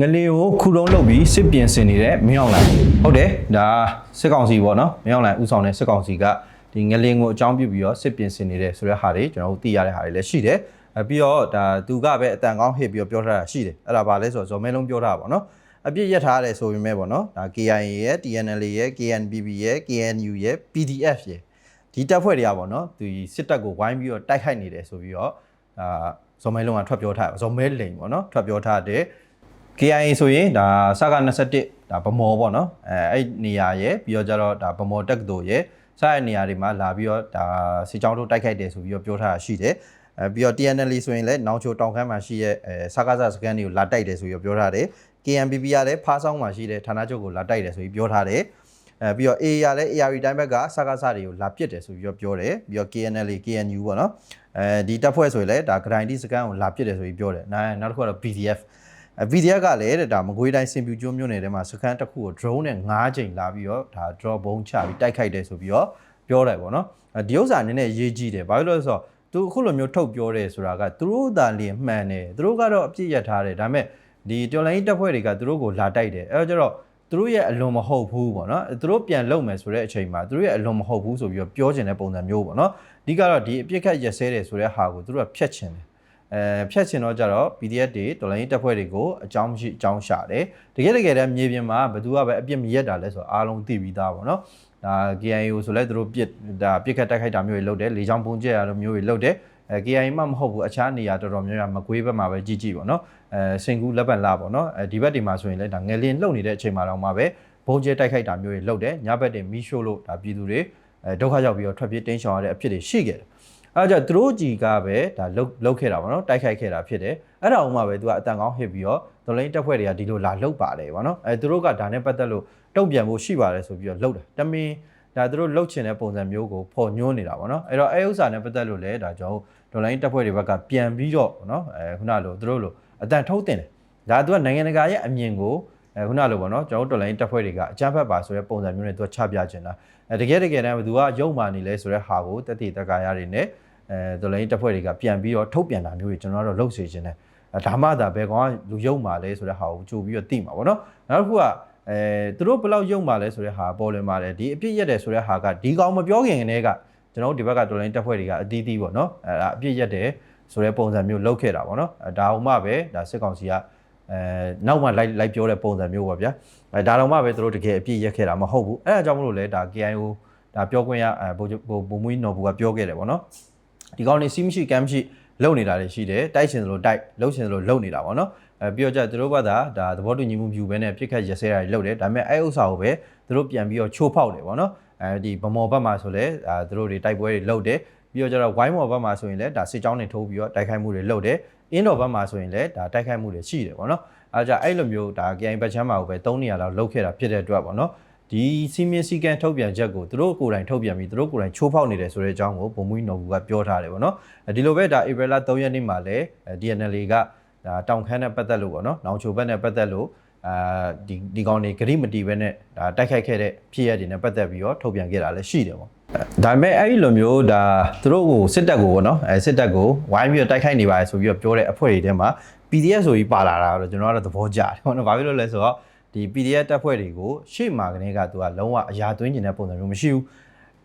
ငလင်ကိုခုတုံးလုပ်ပြီးစစ်ပြင်ဆင်နေတဲ့မင်းအောင်လှိုင်ဟုတ်တယ်ဒါစစ်ကောင်စီပေါ့နော်မင်းအောင်လှိုင်ဦးဆောင်တဲ့စစ်ကောင်စီကဒီငလင်ကိုအကြောင်းပြုပြီးတော့စစ်ပြင်ဆင်နေတဲ့ဆိုတဲ့ဟာတွေကျွန်တော်တို့သိရတဲ့ဟာတွေလည်းရှိတယ်အပြီးတော့ဒါသူကပဲအတန်ကောင်းဟစ်ပြီးတော့ပြောထားတာရှိတယ်အဲ့ဒါဘာလဲဆိုတော့ဇော်မဲလုံးပြောထားတာပေါ့နော်အပြစ်ရက်ထားရတယ်ဆိုပေမဲ့ပေါ့နော်ဒါ KIA ရဲ့ TNL ရဲ့ KNPB ရဲ့ KNU ရဲ့ PDF ရဲ့ဒီတပ်ဖွဲ့တွေကပေါ့နော်သူစစ်တပ်ကိုဝိုင်းပြီးတော့တိုက်ခိုက်နေတယ်ဆိုပြီးတော့ဒါဇော်မဲလုံးကထွက်ပြောထားတယ်ဇော်မဲလိန်ပေါ့နော်ထွက်ပြောထားတဲ့ KIA ဆိုရင်ဒါစက21ဒါဗမော်ပေါ့နော်အဲအဲ့နေရာရဲ့ပြီးတော့ကြတော့ဒါဗမော်တက္ကသိုလ်ရဲ့စတဲ့နေရာတွေမှာလာပြီးတော့ဒါစစ်ကြောင်းတို့တိုက်ခိုက်တယ်ဆိုပြီးတော့ပြောထားတာရှိတယ်အဲပြီးတော့ TNL ဆိုရင်လည်းနောင်ချိုတောင်ခမ်းမှာရှိရဲ့အဲစကားစစကန်တွေကိုလာတိုက်တယ်ဆိုပြီးတော့ပြောထားတယ် KNPB ကလည်းဖားဆောင်မှာရှိတဲ့ဌာနချုပ်ကိုလာတိုက်တယ်ဆိုပြီးပြောထားတယ်အဲပြီးတော့ AA ရလည်း AR တိုင်းဘက်ကစကားစတွေကိုလာပစ်တယ်ဆိုပြီးတော့ပြောတယ်ပြီးတော့ KNL KNU ပေါ့နော်အဲဒီတပ်ဖွဲ့ဆိုရင်လည်းဒါဂရိုင်တီစကန်ကိုလာပစ်တယ်ဆိုပြီးပြောတယ်နောက်နောက်တစ်ခုကတော့ PDF အဲ VDF ကလည်းတဲ့ဒါမကွေးတိုင်းစင်ပြူကျွန်းမြို့နယ်ထဲမှာစခန်းတစ်ခုကို drone နဲ့9ချိန်လာပြီးတော့ဒါ draw ဘုံချပြီးတိုက်ခိုက်တယ်ဆိုပြီးတော့ပြောတယ်ပေါ့နော်အဲဒီဥစ္စာနည်းနည်းရေးကြည့်တယ်ဘာလို့လဲဆိုတော့သူအခုလိုမျိုးထုတ်ပြောတယ်ဆိုတာကသူတို့သာလျင်မှန်တယ်သူတို့ကတော့အပြစ်ရထားတယ်ဒါပေမဲ့ဒီတော်လိုင်းတပ်ဖွဲ့တွေကသူတို့ကိုလာတိုက်တယ်အဲတော့ကျတော့သူတို့ရဲ့အလွန်မဟုတ်ဘူးပေါ့နော်သူတို့ပြန်လုံမယ်ဆိုတဲ့အချိန်မှာသူတို့ရဲ့အလွန်မဟုတ်ဘူးဆိုပြီးတော့ပြောချင်တဲ့ပုံစံမျိုးပေါ့နော်အဓိကတော့ဒီအပြစ်ခတ်ရက်စဲတယ်ဆိုတဲ့ဟာကိုသူတို့ကဖျက်ချင်တယ် အဲဖြတ်ချင်တော့ကြတော့ PDF တွေတော်လိုင်းတပ်ဖွဲ့တွေကိုအကြောင်းမရှိအကြောင်းရှာတယ်တကယ်တကယ်တမ်းမြေပြင်မှာဘယ်သူကပဲအပြစ်မရက်တာလဲဆိုတော့အားလုံးသိပြီးသားပေါ့နော်ဒါ KIO ဆိုလဲသူတို့ပြစ်ဒါပြစ်ခတ်တိုက်ခိုက်တာမျိုးတွေလုပ်တယ်လေချောင်းပုံကျဲရလိုမျိုးတွေလုပ်တယ်အဲ KIA မှမဟုတ်ဘူးအခြားနေရာတော်တော်များများမကွေးဘက်မှာပဲကြီးကြီးပေါ့နော်အဲစင်ကူလက်ပတ်လာပေါ့နော်အဲဒီဘက်တွေမှာဆိုရင်လည်းဒါငယ်လင်းလှုပ်နေတဲ့အချိန်မှာတော့မှပဲဘုံကျဲတိုက်ခိုက်တာမျိုးတွေလုပ်တယ်ညဘက်တွေမီးရှို့လို့ဒါပြည်သူတွေအဲဒုက္ခရောက်ပြီးတော့ထွက်ပြေးတင်းရှောင်ရတဲ့အဖြစ်တွေရှိခဲ့တယ် အဲဒါကြောင့်သူတို့ကြီးကပဲဒါလုတ်လုတ်ခဲ့တာပေါ့နော်တိုက်ခိုက်ခဲ့တာဖြစ်တယ်အဲ့ဒါအောင်မှပဲသူကအတန်ကောင်းဟစ်ပြီးတော့ဒေါ်လိန်တက်ဖွဲ့တွေကဒီလိုလာလုတ်ပါတယ်ပေါ့နော်အဲသူတို့ကဒါနဲ့ပတ်သက်လို့တုံ့ပြန်ဖို့ရှိပါတယ်ဆိုပြီးတော့လုတ်တာတမင်ဒါသူတို့လုတ်ချင်တဲ့ပုံစံမျိုးကိုပေါ်ညွှန်းနေတာပေါ့နော်အဲ့တော့အဲဥစ္စာနဲ့ပတ်သက်လို့လည်းဒါကြောင့်ဒေါ်လိန်တက်ဖွဲ့တွေဘက်ကပြန်ပြီးတော့ပေါ့နော်အဲခုနလိုသူတို့လိုအတန်ထုတ်တင်တယ်ဒါသူကနိုင်ငံတကာရဲ့အမြင်ကို အဲခုနလိုပေါ့နော်ကျွန်တော်တို့တော်လိုင်းတက်ဖွဲ့တွေကအကြမ်းဖက်ပါဆိုတဲ့ပုံစံမျိုးနဲ့သူကချပြချင်တာအဲတကယ်တကယ်တမ်းဘယ်သူကရုံမာနေလဲဆိုတဲ့ဟာကိုတက်တည်တက္ကရာတွေနဲ့အဲတော်လိုင်းတပ်ဖွဲ့တွေကပြန်ပြီးတော့ထုတ်ပြန်တာမျိုးတွေကျွန်တော်တို့လှုပ်စေခြင်းတယ်အဲဒါမှသာဘယ်ကောင်ကလူယုံမာလဲဆိုတဲ့ဟာကိုကြိုပြီးတော့သိမှာပေါ့နော်နောက်တစ်ခုကအဲသူတို့ဘယ်လောက်ယုံမာလဲဆိုတဲ့ဟာပေါ်လွင်ပါတယ်ဒီအပြစ်ရက်တယ်ဆိုတဲ့ဟာကဒီကောင်မပြောခင်ကတည်းကကျွန်တော်တို့ဒီဘက်ကတော်လိုင်းတပ်ဖွဲ့တွေကအတီးတီးပေါ့နော်အဲဒါအပြစ်ရက်တယ်ဆိုတဲ့ပုံစံမျိုးလုပ်ခဲ့တာပေါ့နော်အဲဒါအောင်မှပဲဒါစစ်ကောင်စီက အဲနောက်မှလိုက်လိုက်ပြောတဲ့ပုံစံမျိုးပေါ့ဗျာအဲဒါတော့မှပဲသူတို့တကယ်အပြစ်ရက်ခဲ့တာမဟုတ်ဘူးအဲဒါကြောင့်မလို့လဲဒါ KIO ဒါပြောခွင့်ရအဲဘိုးဘိုးဘိုးမွေးနော်ဘူးကပြောခဲ့တယ်ပေါ့နော်ဒီကောင်းနေစီးမရှိကမ်းမရှိလုံနေတာတွေရှိတယ်တိုက်ချင်သလိုတိုက်လုံချင်သလိုလုံနေတာပေါ့နော်အဲပြီးတော့ကြသူတို့ဘက်ကဒါသဘောတူညီမှုပြုပဲနဲ့ပြစ်ခတ်ရစဲတာတွေလုပ်တယ်ဒါပေမဲ့အဲဥစ္စာကိုပဲသူတို့ပြန်ပြီးတော့ချိုးဖောက်တယ်ပေါ့နော်အဲဒီဗမော်ဘက်မှာဆိုလဲဒါသူတို့တွေတိုက်ပွဲတွေလုပ်တယ်ပြီးတော့ကြတော့ဝိုင်းမော်ဘက်မှာဆိုရင်လည်းဒါစစ်ကြောင်းတွေထိုးပြီးတော့တိုက်ခိုက်မှုတွေလုပ်တယ် အင်းတော်ဘက်မှာဆိုရင်လည်းဒါတိုက်ခိုက်မှုတွေရှိတယ်ပေါ့နော်အဲကြအဲ့လိုမျိုးဒါ KI ဘက်ချမ်းမှာကိုပဲ3နေရာလောက်လုတ်ခဲ့တာဖြစ်တဲ့အတွက်ပေါ့နော်ဒီစီမင်းစီကန်ထုတ်ပြန်ချက်ကိုသူတို့ကိုယ်တိုင်ထုတ်ပြန်ပြီးသူတို့ကိုယ်တိုင်ချိုးဖောက်နေတယ်ဆိုတဲ့အကြောင်းကိုဘုံမွေးနော်ဘူးကပြောထားတယ်ပေါ့နော်ဒီလိုပဲဒါဧပြီလ3ရက်နေ့မှာလည်း DNL ကဒါတောင်ခမ်းနဲ့ပတ်သက်လို့ပေါ့နော်နောင်ချိုဘက်နဲ့ပတ်သက်လို့အာဒီဒီကောင်တွေဂရိမတီပဲနဲ့ဒါတိုက်ခိုက်ခဲ့တဲ့ဖြစ်ရပ်တွေနဲ့ပတ်သက်ပြီးတော့ထုတ်ပြန်ခဲ့တာလည်းရှိတယ်ပေါ့ ဒါပေမဲ့အဲ့ဒီလိုမျိုးဒါသူတို့ကိုစစ်တပ်ကိုပေါ့နော်အဲစစ်တပ်ကိုဝိုင်းပြီးတော့တိုက်ခိုက်နေပါတယ်ဆိုပြီးတော့ပြောတဲ့အဖွဲ့တွေထဲမှာ PDF ဆိုပြီးပါလာတာတော့ကျွန်တော်ကတော့သဘောကျတယ်ပေါ့နော်ဘာဖြစ်လို့လဲဆိုတော့ဒီ PDF တက်ဖွဲ့တွေကိုရှေ့မှာကနေကသူကလုံးဝအရာသွင်းကျင်တဲ့ပုံစံမျိုးမရှိဘူး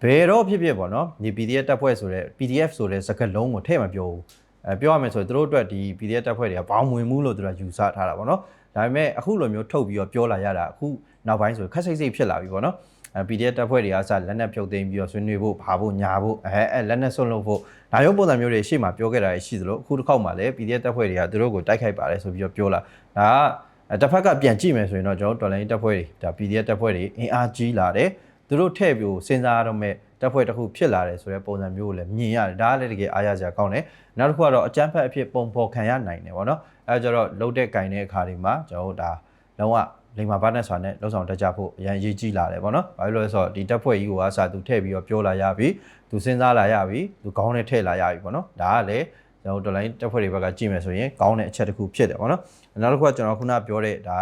ဘယ်တော့ဖြစ်ဖြစ်ပေါ့နော်ဒီ PDF တက်ဖွဲ့ဆိုတဲ့ PDF ဆိုတဲ့စကားလုံးကိုထည့်မပြောဘူးအဲပြောရမယ်ဆိုရင်သူတို့အတွက်ဒီ PDF တက်ဖွဲ့တွေကဘောင်းဝင်မှုလို့သူတို့ယူဆထားတာပေါ့နော်ဒါပေမဲ့အခုလိုမျိုးထုတ်ပြီးတော့ပြောလာရတာအခုနောက်ပိုင်းဆိုခက်စိတ်စိတ်ဖြစ်လာပြီပေါ့နော်အဲ PDF တက်ဖွဲ့တွေကစလက်နက်ဖြုတ်သိမ်းပြီးတော့ဆွေးနွေးဖို့ဘာဖို့ညာဖို့အဲအဲလက်နက်ဆွန့်လို့ဖို့ဒါရုပ်ပုံစံမျိုးတွေရှေ့မှာပြောခဲ့တာရှိသလိုအခုတစ်ခေါက်မှလည်း PDF တက်ဖွဲ့တွေကသူတို့ကိုတိုက်ခိုက်ပါတယ်ဆိုပြီးတော့ပြောလာဒါကအဲတစ်ဖက်ကပြန်ကြည့်မယ်ဆိုရင်တော့ကျွန်တော်တော်လိုင်းတက်ဖွဲ့တွေဒါ PDF တက်ဖွဲ့တွေအင်အားကြီးလာတယ်သူတို့ထည့်ပြီးစဉ်းစားရတော့မဲ့တက်ဖွဲ့တစ်ခုဖြစ်လာတယ်ဆိုတဲ့ပုံစံမျိုးကိုလည်းမြင်ရတယ်ဒါကလည်းတကယ်အားရစရာကောင်းတယ်နောက်တစ်ခုကတော့အကြမ်းဖက်အဖြစ်ပုံဖော်ခံရနိုင်တယ်ပေါ့နော်အဲကြတော့လှုပ်တဲ့ကင်တဲ့အခါတွေမှာကျွန်တော်တို့ဒါလုံးဝ လိမ္မာပါနဲ့ဆိုတာနဲ့လှုပ်ဆောင်တတ်ကြဖို့အရင်ရေးကြီးလာတယ်ပေါ့နော်ဘာလို့လဲဆိုတော့ဒီတက်ဖွဲ့ကြီးကိုအစားသူထည့်ပြီးတော့ပြောလာရပြီသူစဉ်းစားလာရပြီသူခေါင်းနဲ့ထည့်လာရပြီပေါ့နော်ဒါကလည်းကျွန်တော်တို့ online တက်ဖွဲ့တွေဘက်ကကြည့်မယ်ဆိုရင်ကောင်းတဲ့အချက်တစ်ခုဖြစ်တယ်ပေါ့နော်နောက်တစ်ခုကကျွန်တော်ခုနပြောတဲ့ဒါ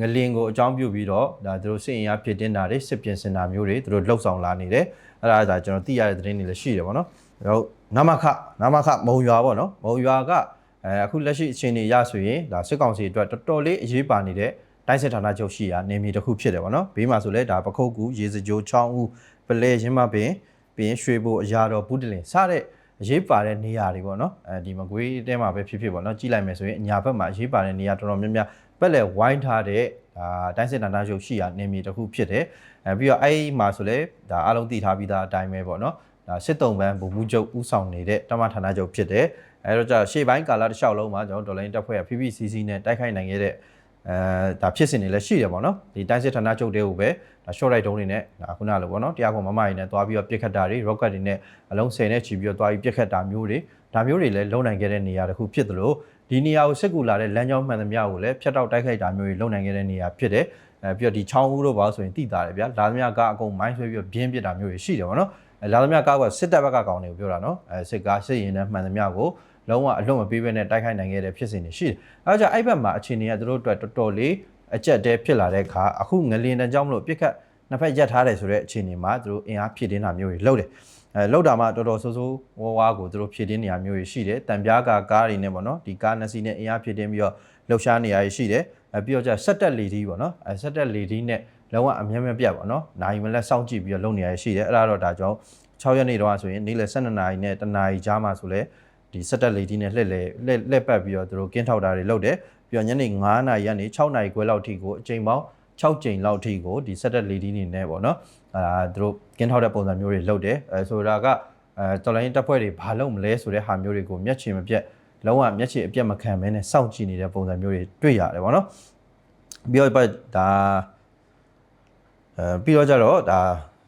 ငလင်ကိုအကြောင်းပြုပြီးတော့ဒါသူတို့စစ်အင်အားဖြစ်တင်တာတွေစစ်ပြင်ဆင်တာမျိုးတွေသူတို့လှုပ်ဆောင်လာနေတယ်အဲ့ဒါဒါကျွန်တော်သိရတဲ့သတင်းတွေလည်းရှိတယ်ပေါ့နော်ဟုတ်နမခနမခမုံရွာပေါ့နော်မုံရွာကအဲအခုလက်ရှိအခြေအနေရဆိုရင်ဒါစစ်ကောင်စီအတွက်တော်တော်လေးအရေးပါနေတဲ့ တိုင်းစစ်ဌာနချုပ်ရှိရာနေမြေတစ်ခုဖြစ်တယ်ပေါ့နော်ဘေးမှာဆိုလဲဒါပခုတ်ကူရေစကြိုချောင်းဦးပလဲရင်းမပင်ပြီးရင်ရွှေဘိုအရာတော်ဘူးတလင်စတဲ့အရေးပါတဲ့နေရာတွေပေါ့နော်အဲဒီမကွေးတဲမှာပဲဖြစ်ဖြစ်ပေါ့နော်ကြည့်လိုက်မယ်ဆိုရင်အညာဘက်မှာအရေးပါတဲ့နေရာတော်တော်များများပက်လက်ဝိုင်းထားတဲ့ဒါတိုင်းစစ်ဌာနချုပ်ရှိရာနေမြေတစ်ခုဖြစ်တယ်အဲပြီးတော့အဲ့မှာဆိုလဲဒါအားလုံးသိထားပြီးသားအတိုင်းပဲပေါ့နော်ဒါစစ်တုံးပန်းဗိုလ်မှူးချုပ်ဦးဆောင်နေတဲ့တမဌာနချုပ်ဖြစ်တယ်အဲတော့ကြာရှေ့ပိုင်းကာလတစ်လျှောက်လုံးမှာကျွန်တော်ဒေါ်လာတက်ဖွဲ့က PPCC နဲ့တိုက်ခိုက်နိုင်ခဲ့တဲ့ အဲဒါဖြစ်စဉ်တွေလည်းရှိတယ်ပေါ့နော်ဒီတိုင်းစစ်ဌာနချုပ်တွေကိုပဲဒါ short right တုံးတွေနဲ့ဒါခုနလိုပေါ့နော်တရားခွန်မမကြီးနဲ့သွားပြီးတော့ပြစ်ခတ်တာတွေ rocket တွေနဲ့အလုံး10နဲ့ချီပြီးတော့သွားပြီးပြစ်ခတ်တာမျိုးတွေဒါမျိုးတွေလည်းလုံနိုင်ခဲ့တဲ့နေရာတစ်ခုဖြစ်သလိုဒီနေရာကိုစစ်ကူလာတဲ့လမ်းကြောင်းမှန်သမျှကိုလည်းဖျက်တောက်တိုက်ခိုက်တာမျိုးတွေလုံနိုင်ခဲ့တဲ့နေရာဖြစ်တယ်အဲပြီးတော့ဒီချောင်းဦးတို့ပါဆိုရင်တိတာတယ်ဗျာလာသမျှကအကုန်မိုင်းဆွဲပြီးတော့ပြင်းပစ်တာမျိုးတွေရှိတယ်ပေါ့နော်အဲလာသမျှကားကစစ်တပ်ဘက်ကကောင်တွေကိုပြောတာနော်အဲစစ်ကားစစ်ရင်နဲ့မှန်သမျှကို လုံးဝအလွတ်မပေးဘဲနဲ့တိုက်ခိုက်နိုင်ခဲ့တဲ့ဖြစ်စဉ်တွေရှိတယ်အဲဒါကြောင့်အဲ့ဘက်မှာအခြေအနေကသူတို့အတွက်တော်တော်လေးအကြက်တဲဖြစ်လာတဲ့အခါအခုငလင်တန်းကြောင့်မလို့ပြစ်ခတ်နှစ်ဖက်ရက်ထားတယ်ဆိုတဲ့အခြေအနေမှာသူတို့အင်အားဖြည့်တင်းတာမျိုးတွေလုပ်တယ်အဲလောက်တာမှတော်တော်ဆိုးဆိုးဝါးဝါးကိုသူတို့ဖြည့်တင်းနေရမျိုးတွေရှိတယ်တံပြားကာကားတွေနဲ့ပေါ့နော်ဒီကားနှစ်စီးနဲ့အင်အားဖြည့်တင်းပြီးတော့လှုပ်ရှားနေရရှိတယ်အဲပြီးတော့ကျဆက်တက်လီဒီပေါ့နော်အဲဆက်တက်လီဒီနဲ့လုံးဝအမြဲမြဲပြတ်ပေါ့နော်နိုင်မလက်စောင့်ကြည့်ပြီးတော့လုပ်နေရရှိတယ်အဲ့ဒါတော့ဒါကြောင့်6ရက်နေ့တော့ဆိုရင်နေ့လယ်12နာရီနဲ့တနာရီကြားမှာဆိုလဲ ဒီဆက်တက်လီဒီနဲ့လှည့်လေလှည့်လှည့်ပတ်ပြီးတော့သူတို့ကင်းထောက်တာတွေလုပ်တယ်ပြီးတော့ညနေ9နာရီကနေ6နာရီခွဲလောက်ထိကိုအချိန်ပေါင်း6ကြိမ်လောက်ထိကိုဒီဆက်တက်လီဒီနေနဲ့ပေါ့နော်အာသူတို့ကင်းထောက်တဲ့ပုံစံမျိုးတွေလုပ်တယ်အဲဆိုတာကအဲတော်လိုင်းတပ်ဖွဲ့တွေဘာလုပ်မလဲဆိုတဲ့ဟာမျိုးတွေကိုမျက်ခြေမပြတ်လုံးဝမျက်ခြေအပြတ်မခံဘဲနဲ့စောင့်ကြည့်နေတဲ့ပုံစံမျိုးတွေတွေ့ရတယ်ပေါ့နော်ပြီးတော့ဒါအဲပြီးတော့ကြတော့ဒါ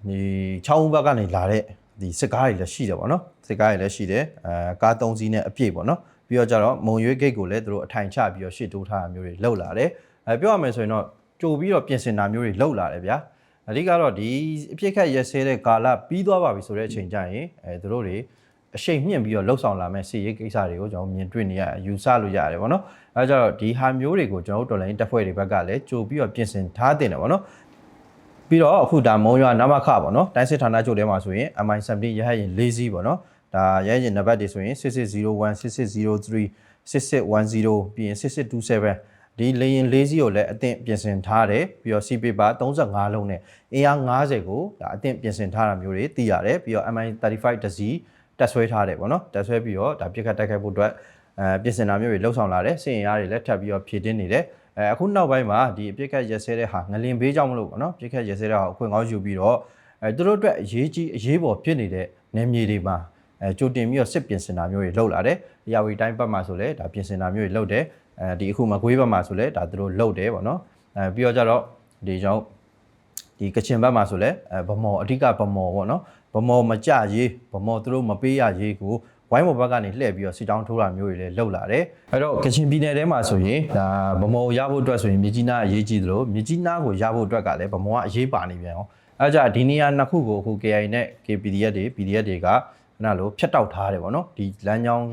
ဒီချောင်းဘက်ကနေလာတဲ့ ဒီစစ်ကားတွေလည်းရှိတယ်ပေါ့နော်စစ်ကားတွေလည်းရှိတယ်အဲကား၃စီးနဲ့အပြည့်ပေါ့နော်ပြီးတော့ကြတော့မုံရွေးဂိတ်ကိုလည်းသူတို့အထိုင်ချပြီးတော့ရှေ့တိုးထားတာမျိုးတွေလှုပ်လာတယ်အဲပြောရမယ်ဆိုရင်တော့ကြိုပြီးတော့ပြင်ဆင်တာမျိုးတွေလှုပ်လာတယ်ဗျာအဓိကတော့ဒီအပြစ်ခတ်ရက်စဲတဲ့ကာလပြီးသွားပါပြီဆိုတဲ့အချိန်ကျရင်အဲသူတို့တွေအရှိန်မြင့်ပြီးတော့လှုပ်ဆောင်လာမဲ့စီရေးကိစ္စတွေကိုကျွန်တော်မြင်တွေ့နေရယူဆလို့ရတယ်ပေါ့နော်အဲကြတော့ဒီဟာမျိုးတွေကိုကျွန်တော်တို့တော်လိုင်းတက်ဖွဲ့တွေဘက်ကလည်းကြိုပြီးတော့ပြင်ဆင်ထားတင်တယ်ပေါ့နော် ပြီးတော့အခုဒါမုံရွာနမခပေါ့နော်တိုင်းစစ်ဌာနချုပ်ထဲမှာဆိုရင် MI17 ရဟတ်ရင်၄စီးပေါ့နော်ဒါရဟတ်ရင်နံပါတ်တွေဆိုရင်6601 6603 6610ပြီးရင်6627ဒီလေရင်၄စီးကိုလည်းအသင့်ပြင်ဆင်ထားတယ်ပြီးတော့ CP ပါ35လုံးနဲ့အင်အား90ကိုဒါအသင့်ပြင်ဆင်ထားတာမျိုးတွေသိရတယ်ပြီးတော့ MI35 တစီးတက်ဆွဲထားတယ်ပေါ့နော်တက်ဆွဲပြီးတော့ဒါပြစ်ခတ်တိုက်ခိုက်ဖို့အတွက်အဲပြင်ဆင်တာမျိုးတွေလှုပ်ဆောင်လာတယ်စင်ရင်အားတွေလည်းထပ်ပြီးတော့ဖြည့်တင်းနေတယ် အဲအခုနောက်ပိုင်းမှာဒီအပြစ်ခတ်ရက်စဲတဲ့ဟာငလင်ဘေးကြောင့်မလို့ပေါ့နော်ပြစ်ခတ်ရက်စဲတဲ့ဟာအခွင့်ကောင်းယူပြီးတော့အဲသူတို့အတွက်အရေးကြီးအရေးပေါ်ဖြစ်နေတဲ့နေမြေတွေမှာအဲကြိုတင်ပြီးတော့စစ်ပြင်ဆင်တာမျိုးတွေလုပ်လာတယ်။ရာဝီတိုင်းဘက်မှာဆိုလဲဒါပြင်ဆင်တာမျိုးတွေလုပ်တယ်။အဲဒီအခုမကွေးဘက်မှာဆိုလဲဒါသူတို့လုပ်တယ်ပေါ့နော်။အဲပြီးတော့ကြတော့ဒီကြောင့်ဒီကချင်ဘက်မှာဆိုလဲအဲဗမော်အဓိကဗမော်ပေါ့နော်။ဗမော်မကြရေးဗမော်သူတို့မပေးရရေးကို ဝိုင်းမော်ဘက်ကနေလှည့်ပြီးတော့စီတောင်းထိုးတာမျိုးတွေလည်းလုပ်လာတယ်။အဲတော့ကချင်ပြည်နယ်ထဲမှာဆိုရင်ဒါဗမော်ရဖို့အတွက်ဆိုရင်မြကြီးနားအရေးကြီးသလိုမြကြီးနားကိုရဖို့အတွက်ကလည်းဗမော်ကအရေးပါနေပြန်အောင်။အဲကြဒီနေရာနှစ်ခုကိုအခု KI နဲ့ KPDF တွေ PDF တွေကခဏလိုဖြတ်တောက်ထားတယ်ပေါ့နော်။ဒီလမ်းကြောင်း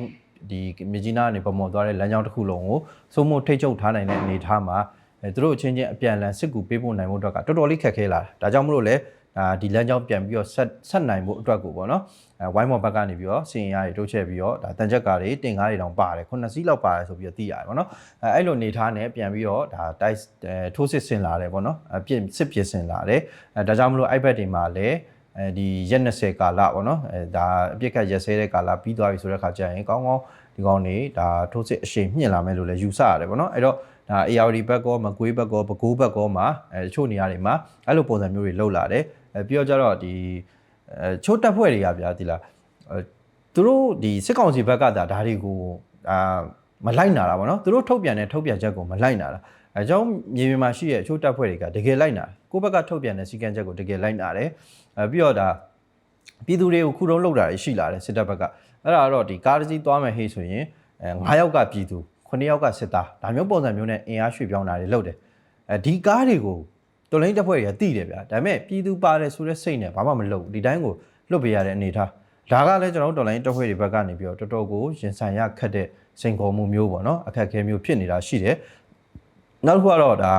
ဒီမြကြီးနားကနေဗမော်သွားတဲ့လမ်းကြောင်းတစ်ခုလုံးကိုစိုးမိုးထိတ်ချုပ်ထားနိုင်တဲ့အနေအထားမှာအဲသူတို့အချင်းချင်းအပြန်အလှန်စစ်ကူပေးဖို့နိုင်ဖို့အတွက်ကတော်တော်လေးခက်ခဲလာတာ။ဒါကြောင့်မလို့လဲ အာဒီလမ်းကြောင်းပြန်ပြီးတော့ဆက်ဆက်နိုင်ဖို့အတွက်ကိုပေါ့နော်အဲဝိုင်းမော်ဘက်ကနေပြီးတော့စီရင်ရတွေတိုးချက်ပြီးတော့ဒါတန်ချက်ကားတွေတင်ကားတွေတောင်ပါတယ်ခုနှစ်စီးလောက်ပါတယ်ဆိုပြီးတော့သိရတယ်ပေါ့နော်အဲအဲ့လိုနေထားနဲ့ပြန်ပြီးတော့ဒါတိုက်ထိုးစစ်ဆင်လာတယ်ပေါ့နော်အပြစ်စစ်ပြစ်ဆင်လာတယ်အဲဒါကြောင့်မလို့အိုက်ဘက်တွေမှာလည်းအဲဒီရက်20ကာလပေါ့နော်အဲဒါအပြစ်ကရက်စဲတဲ့ကာလပြီးသွားပြီဆိုတဲ့ခါကျရင်ကောင်းကောင်းဒီကောင်းနေဒါထိုးစစ်အရှိန်မြင့်လာမယ်လို့လည်းယူဆရတယ်ပေါ့နော်အဲ့တော့ဒါ ARD ဘက်ကောမကွေးဘက်ကောပကိုးဘက်ကောမှာအဲတချို့နေရာတွေမှာအဲ့လိုပုံစံမျိုးတွေလှုပ်လာတယ်အဲ ပြီးတော့ကျတော့ဒီအဲချိုးတက်ဖွဲ့တွေကဗျာဒီလားအဲသူတို့ဒီစစ်ကောင်စီဘက်ကဒါဒါတွေကိုအာမလိုက်နာတာဗောနော်သူတို့ထုတ်ပြန်တဲ့ထုတ်ပြန်ချက်ကိုမလိုက်နာတာအဲကြောင့်မြေပြင်မှာရှိတဲ့ချိုးတက်ဖွဲ့တွေကတကယ်လိုက်နာကိုယ့်ဘက်ကထုတ်ပြန်တဲ့စီကံချက်ကိုတကယ်လိုက်နာတယ်အဲပြီးတော့ဒါပြည်သူတွေကိုခုတုံးလောက်တာရှိလာတယ်စစ်တပ်ဘက်ကအဲ့ဒါကတော့ဒီကားတစ်စီးသွားမယ်ဟေ့ဆိုရင်အဲ9ယောက်ကပြည်သူ9ယောက်ကစစ်သားဒါမျိုးပုံစံမျိုးနဲ့အင်အားရွှေ့ပြောင်းတာတွေလုပ်တယ်အဲဒီကားတွေကို တော်လိုင်းတပ်ဖွဲ့တွေကတိတယ်ဗျာဒါပေမဲ့ပြည်သူပါတယ်ဆိုတဲ့စိတ်နဲ့ဘာမှမလုပ်ဘူးဒီတိုင်းကိုလွတ်ပေးရတဲ့အနေထားဒါကလည်းကျွန်တော်တို့တော်လိုင်းတပ်ဖွဲ့တွေဘက်ကနေပြီးတော့တော်တော်ကိုရင်ဆိုင်ရခက်တဲ့စိန်ခေါ်မှုမျိုးပေါ့နော်အခက်အခဲမျိုးဖြစ်နေတာရှိတယ်နောက်တစ်ခုကတော့ဒါ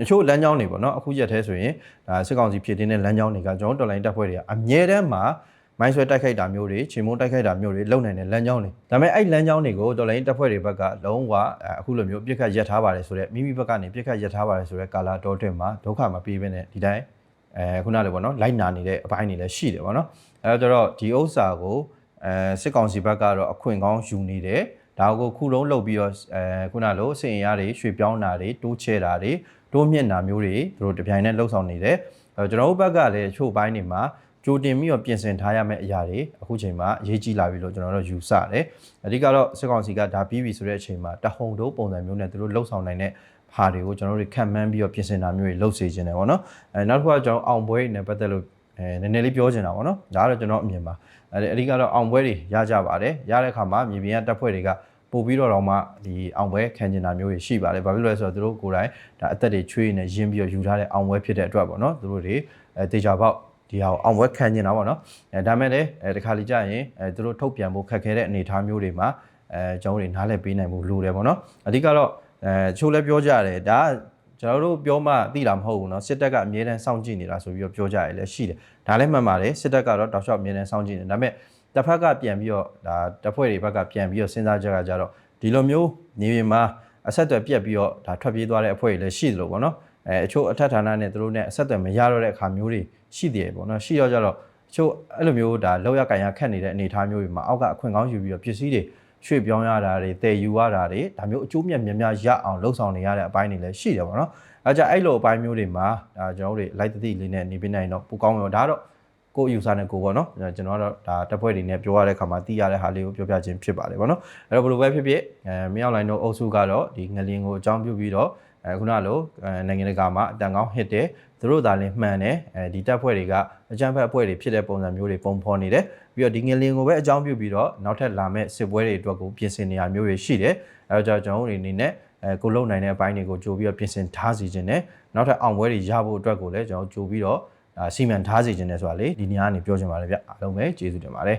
တချို့လမ်းကြောင်းတွေပေါ့နော်အခုရက်သေးဆိုရင်ဒါစစ်ကောင်စီဖြစ်တဲ့လမ်းကြောင်းတွေကကျွန်တော်တော်လိုင်းတပ်ဖွဲ့တွေကအမြဲတမ်းမှာ မိုင်းဆွဲတိုက်ခိုက်တာမျိုးတွေချိန်မုံတိုက်ခိုက်တာမျိုးတွေလုပ်နိုင်တဲ့လမ်းကြောင်းတွေဒါပေမဲ့အဲ့လမ်းကြောင်းတွေကိုတော်လိုင်းတပ်ဖွဲ့တွေဘက်ကလုံးဝအခုလိုမျိုးပြစ်ခတ်ရက်ထားပါတယ်ဆိုတော့မိမိဘက်ကနေပြစ်ခတ်ရက်ထားပါတယ်ဆိုတော့ကာလာတော်တွင်မှာဒုက္ခမပြေးဘဲနဲ့ဒီတိုင်းအဲခုနလိုပေါ့နော်လိုက်နာနေတဲ့အပိုင်းတွေလည်းရှိတယ်ပေါ့နော်အဲတော့ဒီဥစ္စာကိုအဲစစ်ကောင်စီဘက်ကတော့အခွင့်ကောင်းယူနေတယ်ဒါကိုခုလုံးလုပ်ပြီးတော့အဲခုနလိုစင်ရတွေရွှေပြောင်းတာတွေတိုးချဲတာတွေတိုးမြင့်တာမျိုးတွေသူတို့တပြိုင်တည်းလှုပ်ဆောင်နေတယ်အဲကျွန်တော်တို့ဘက်ကလည်းချို့ပိုင်းတွေမှာ ကြိုတင်ပြီးတော့ပြင်ဆင်ထားရမယ့်အရာတွေအခုချိန်မှာအရေးကြီးလာပြီလို့ကျွန်တော်တို့ယူဆတယ်အဓိကတော့စစ်ကောင်စီကဒါပြီးပြီဆိုတဲ့အချိန်မှာတဟုန်တို့ပုံစံမျိုးနဲ့သူတို့လှုပ်ဆောင်နိုင်တဲ့ဟာတွေကိုကျွန်တော်တို့ခံမှန်းပြီးတော့ပြင်ဆင်တာမျိုးတွေလုပ်စေချင်တယ်ပေါ့နော်အဲနောက်တစ်ခုကကျွန်တော်အောင်ပွဲတွေနဲ့ပတ်သက်လို့အဲနည်းနည်းလေးပြောချင်တာပေါ့နော်ဒါကတော့ကျွန်တော်အမြင်ပါအဲအဓိကတော့အောင်ပွဲတွေရကြပါတယ်ရတဲ့အခါမှာမြေပြင်ကတပ်ဖွဲ့တွေကပို့ပြီးတော့တော့မှဒီအောင်ပွဲခံကျင်တာမျိုးတွေရှိပါတယ်ဘာဖြစ်လို့လဲဆိုတော့သူတို့ကိုယ်တိုင်ဒါအသက်တွေချွေးနေရင်းပြီးတော့ယူထားတဲ့အောင်ပွဲဖြစ်တဲ့အတွက်ပေါ့နော်သူတို့တွေအဲတေချာပေါက် ဒီဟာကိုအောင်ပွဲခံကျင်တာပေါ့နော်အဲဒါမဲ့လည်းအဲတခါလေကြာရင်အဲသူတို့ထုတ်ပြန်ဖို့ခက်ခဲတဲ့အနေအထားမျိုးတွေမှာအဲကျွန်တော်တို့နားလည်ပေးနိုင်ဖို့လိုတယ်ပေါ့နော်အဓိကတော့အဲချိုးလဲပြောကြတယ်ဒါကကျွန်တော်တို့ပြောမှသိတာမဟုတ်ဘူးเนาะစစ်တပ်ကအမြဲတမ်းစောင့်ကြည့်နေတာဆိုပြီးတော့ပြောကြရတယ်လည်းရှိတယ်ဒါလည်းမှန်ပါတယ်စစ်တပ်ကတော့တောက်လျှောက်အမြဲတမ်းစောင့်ကြည့်နေဒါပေမဲ့တစ်ဖက်ကပြန်ပြီးတော့ဒါတပ်ဖွဲ့တွေဘက်ကပြန်ပြီးတော့စဉ်းစားကြတာကြတော့ဒီလိုမျိုးနေပြင်မှာအဆက်အသွယ်ပြက်ပြီးတော့ဒါထွက်ပြေးသွားတဲ့အဖွဲ့တွေလည်းရှိသလိုပေါ့နော် အဲအချို့အထက်ဌာနနဲ့သူတို့နဲ့အဆက်အသွယ်မရတော့တဲ့အခါမျိုးတွေရှိသေးတယ်ပေါ့နော်ရှိတော့ကြတော့အချို့အဲ့လိုမျိုးဒါလောက်ရကန်ရခက်နေတဲ့အနေအထားမျိုးတွေမှာအောက်ကအခွင့်ကောင်းယူပြီးတော့ပစ္စည်းတွေရွှေ့ပြောင်းရတာတွေတည်ယူရတာတွေဒါမျိုးအကျိုးမြတ်များများရအောင်လှုပ်ဆောင်နေရတဲ့အပိုင်းတွေလည်းရှိတယ်ပေါ့နော်အဲကြအဲ့လိုအပိုင်းမျိုးတွေမှာဒါကျွန်တော်တို့တွေလိုက်တတိလေးနဲ့နေပြနိုင်တော့ပူကောင်းရောဒါတော့ကိုယ်ယူဆနဲ့ကိုပေါ့နော်ကျွန်တော်ကတော့ဒါတပ်ဖွဲ့တွေနဲ့ပြောရတဲ့ခါမှာတီးရတဲ့ဟာလေးကိုပြောပြခြင်းဖြစ်ပါတယ်ပေါ့နော်အဲ့တော့ဘယ်လိုပဲဖြစ်ဖြစ်အဲမြောက်လိုင်းတို့အုပ်စုကတော့ဒီငလင်ကိုအကြောင်းပြုပြီးတော့ အဲခုနလိုနိုင်ငံတကာမှာအတန်ကောင်းဟစ်တယ်သူတို့သာလင်းမှန်တယ်အဲဒီတပ်ဖွဲ့တွေကအကြမ်းဖက်အဖွဲ့တွေဖြစ်တဲ့ပုံစံမျိုးတွေပုံဖော်နေတယ်ပြီးတော့ဒီငလင်ကိုပဲအကြောင်းပြုပြီးတော့နောက်ထပ်လာမဲ့စစ်ပွဲတွေအတွက်ကိုပြင်ဆင်နေရမျိုးတွေရှိတယ်အဲတော့ကျွန်တော်တို့အနေနဲ့အဲကိုလုံနိုင်တဲ့အပိုင်းတွေကိုကြိုပြီးတော့ပြင်ဆင်ထားစီခြင်းနဲ့နောက်ထပ်အောင်ပွဲတွေရဖို့အတွက်ကိုလည်းကျွန်တော်ကြိုပြီးတော့ဒါစီမံထားစီခြင်းနဲ့ဆိုတာလေဒီနေရာကနေပြောချင်ပါတယ်ဗျအားလုံးပဲကျေးဇူးတင်ပါတယ်